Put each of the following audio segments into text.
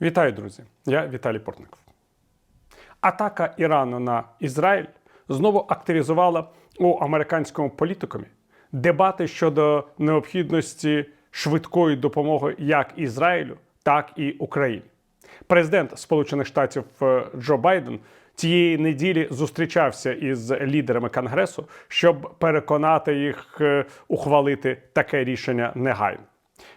Вітаю, друзі! Я Віталій Портников. Атака Ірану на Ізраїль знову активізувала у американському політикумі дебати щодо необхідності швидкої допомоги як Ізраїлю, так і Україні. Президент Сполучених Штатів е, Джо Байден цієї неділі зустрічався із лідерами Конгресу, щоб переконати їх е, ухвалити таке рішення негайно.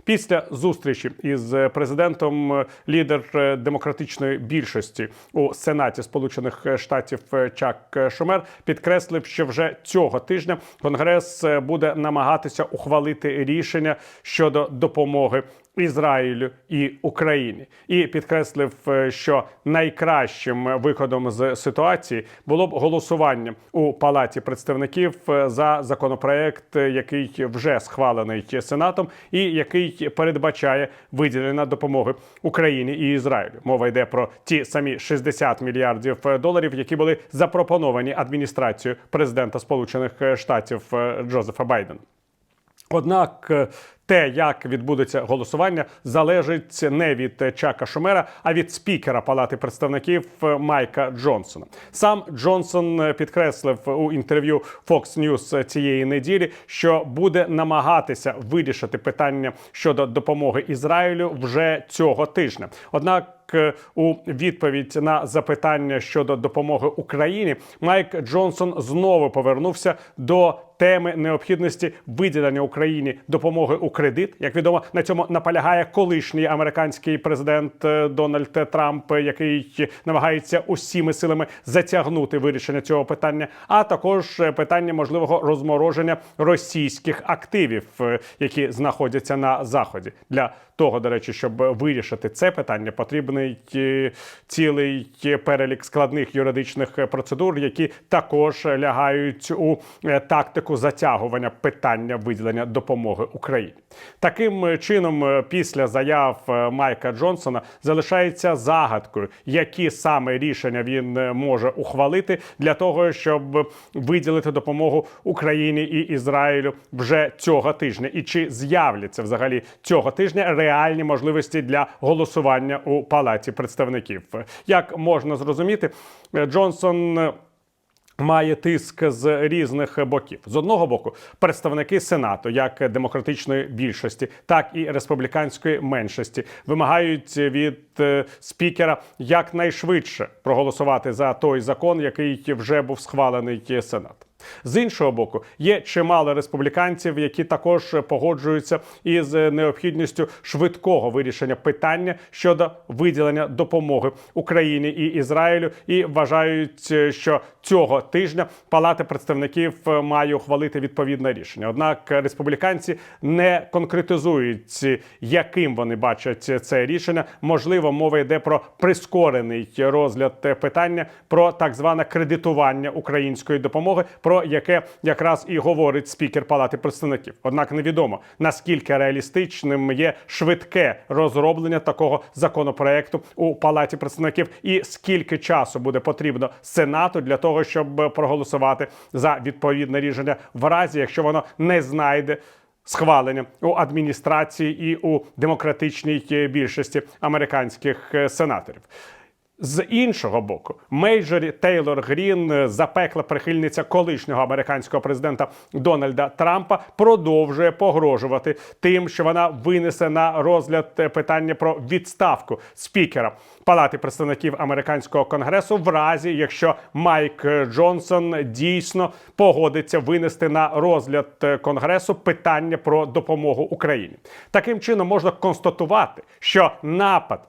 Після зустрічі із президентом е, лідер е, демократичної більшості у Сенаті Сполучених Штатів е, Чак Шумер підкреслив, що вже цього тижня Конгрес буде намагатися ухвалити рішення щодо допомоги. Ізраїлю і Україні, і підкреслив, що найкращим виходом з ситуації було б голосування у палаті представників за законопроект, який вже схвалений сенатом, і який передбачає виділення допомоги Україні і Ізраїлю. Мова йде про ті самі 60 мільярдів доларів, які були запропоновані адміністрацією президента Сполучених Штатів е, Джозефа Байдена. Однак е, те, як відбудеться голосування, залежить не від Чака Шумера, а від спікера Палати представників е, Майка Джонсона. Сам Джонсон е, підкреслив у інтерв'ю Fox News цієї неділі, що буде намагатися вирішити питання щодо допомоги Ізраїлю вже цього тижня. Однак е, у відповідь на запитання щодо допомоги Україні Майк Джонсон знову повернувся до теми необхідності виділення Україні допомоги у кредит. Як відомо, на цьому наполягає колишній американський президент е, Дональд Трамп, який намагається усіми силами затягнути вирішення цього питання, а також е, питання можливого розмороження російських активів, е, які знаходяться на заході. Для того, до речі, щоб вирішити це питання, потрібний цілий перелік складних юридичних процедур, які також лягають у е, тактику затягування питання виділення допомоги Україні. Таким чином, е, після заяв е, Майка Джонсона залишається загадкою, які саме рішення він е, може ухвалити для того, щоб виділити допомогу Україні і Ізраїлю вже цього тижня, і чи з'являться взагалі цього тижня реальні можливості для голосування у палаті представників. Як можна зрозуміти, е, Джонсон. Має тиск з різних боків з одного боку представники сенату, як демократичної більшості, так і республіканської меншості, вимагають від е, спікера якнайшвидше проголосувати за той закон, який вже був схвалений сенатом. З іншого боку, є чимало республіканців, які також погоджуються із необхідністю швидкого вирішення питання щодо виділення допомоги Україні і Ізраїлю, і вважають, що цього тижня Палата представників має ухвалити відповідне рішення. Однак республіканці не конкретизують, яким вони бачать це рішення. Можливо, мова йде про прискорений розгляд питання про так зване кредитування української допомоги, про яке якраз і говорить спікер Палати представників. Однак невідомо наскільки реалістичним є швидке розроблення такого законопроекту у Палаті представників, і скільки часу буде потрібно Сенату для того, щоб проголосувати за відповідне рішення, в разі якщо воно не знайде. Схвалення у адміністрації і у демократичній більшості американських е, сенаторів. З іншого боку, Мейджорі Тейлор Грін, е, запекла прихильниця колишнього американського президента Дональда Трампа, продовжує погрожувати тим, що вона винесе на розгляд е, питання про відставку спікера Палати представників американського конгресу, в разі якщо Майк Джонсон дійсно погодиться винести на розгляд е, конгресу питання про допомогу Україні. Таким чином можна констатувати, що напад.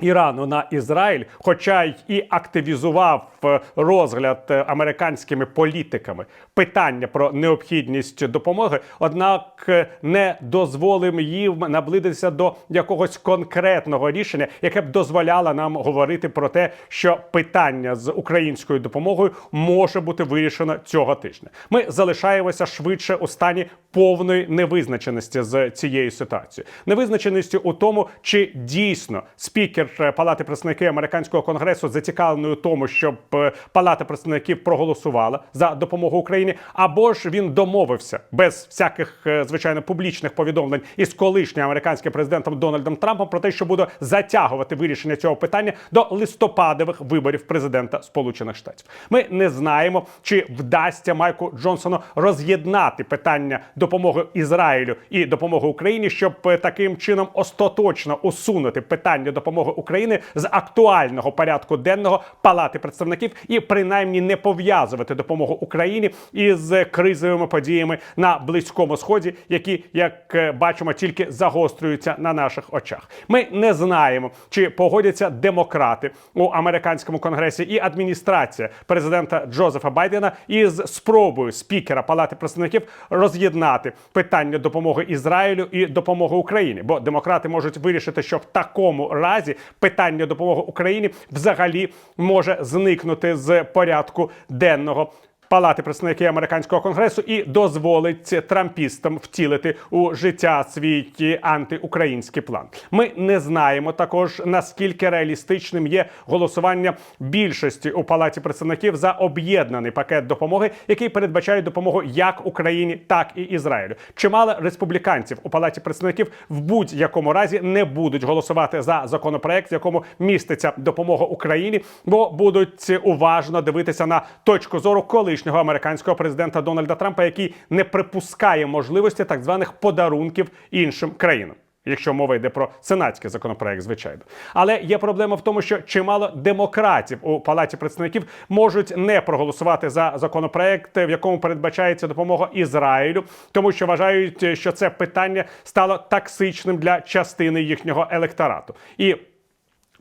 Ірану на Ізраїль, хоча й і активізував е, розгляд е, американськими політиками питання про необхідність допомоги, однак е, не дозволив їм наблизитися до якогось конкретного рішення, яке б дозволяло нам говорити про те, що питання з українською допомогою може бути вирішено цього тижня. Ми залишаємося швидше у стані повної невизначеності з цією ситуацією. Невизначеності у тому, чи дійсно спікер спікер е, Палати представників американського конгресу зацікавлений у тому, щоб е, Палата представників проголосувала за допомогу Україні, або ж він домовився без всяких е, звичайно публічних повідомлень із колишнім американським президентом Дональдом Трампом про те, що буде затягувати вирішення цього питання до листопадових виборів президента Сполучених Штатів. Ми не знаємо, чи вдасться Майку Джонсону роз'єднати питання допомоги Ізраїлю і допомоги Україні, щоб таким чином остаточно усунути питання допомоги України з актуального порядку денного Палати представників і принаймні не пов'язувати допомогу Україні із кризовими подіями на близькому сході, які, як е, бачимо, тільки загострюються на наших очах. Ми не знаємо, чи погодяться демократи у американському конгресі і адміністрація президента Джозефа Байдена із спробою спікера Палати представників роз'єднати питання допомоги Ізраїлю і допомоги Україні, бо демократи можуть вирішити, що в такому разі питання допомоги Україні взагалі може зникнути з порядку денного. Палати представників американського конгресу і дозволить трампістам втілити у життя свій антиукраїнський план. Ми не знаємо також наскільки реалістичним є голосування більшості у палаті представників за об'єднаний пакет допомоги, який передбачає допомогу як Україні, так і Ізраїлю. Чимало республіканців у палаті представників в будь-якому разі не будуть голосувати за законопроект, в якому міститься допомога Україні, бо будуть уважно дивитися на точку зору колишнього американського президента Дональда Трампа, який не припускає можливості так званих подарунків іншим країнам. Якщо мова йде про сенатський законопроект, звичайно, але є проблема в тому, що чимало демократів у палаті представників можуть не проголосувати за законопроект, в якому передбачається допомога Ізраїлю, тому що вважають, що це питання стало токсичним для частини їхнього електорату і.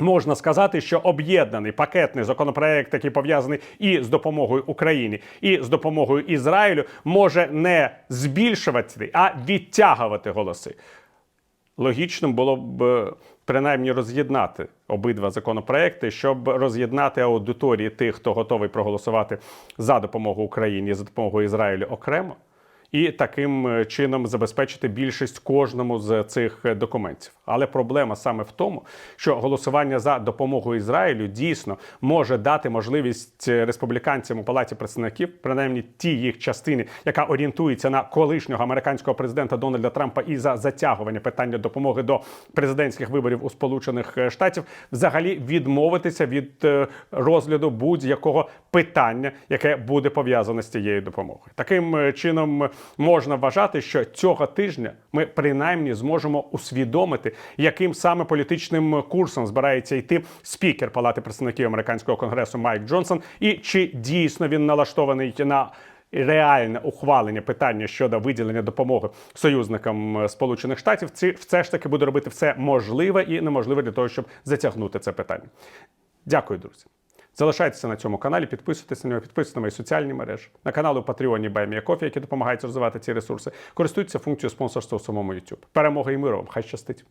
Можна сказати, що об'єднаний пакетний законопроект, який пов'язаний і з допомогою Україні, і з допомогою Ізраїлю, може не збільшувати, а відтягувати голоси. Логічним було б е, принаймні роз'єднати обидва законопроекти, щоб роз'єднати аудиторії тих, хто готовий проголосувати за допомогу Україні, за допомогою Ізраїлю окремо, і таким е, чином забезпечити більшість кожному з цих е, документів. Але проблема саме в тому, що голосування за допомогу Ізраїлю дійсно може дати можливість е, республіканцям у палаті представників, принаймні ті їх частини, яка орієнтується на колишнього американського президента Дональда Трампа і за затягування питання допомоги до президентських виборів у Сполучених Штатів, взагалі відмовитися від розгляду будь-якого питання, яке буде пов'язане з цією допомогою. Таким чином можна вважати, що цього тижня ми принаймні зможемо усвідомити, яким саме політичним курсом збирається йти спікер Палати представників американського конгресу Майк Джонсон, і чи дійсно він налаштований на реальне ухвалення питання щодо виділення допомоги союзникам е, Сполучених Штатів, ці все ж таки буде робити все можливе і неможливе для того, щоб затягнути це питання. Дякую, друзі. Залишайтеся на цьому каналі, підписуйтесь на нього, підписуйтесь на мої соціальні мережі, на канал у Патреоні Баймія Кофі, які допомагають розвивати ці ресурси. Користуйтеся функцією спонсорства у самому YouTube. Перемоги і миру вам! Хай щастить!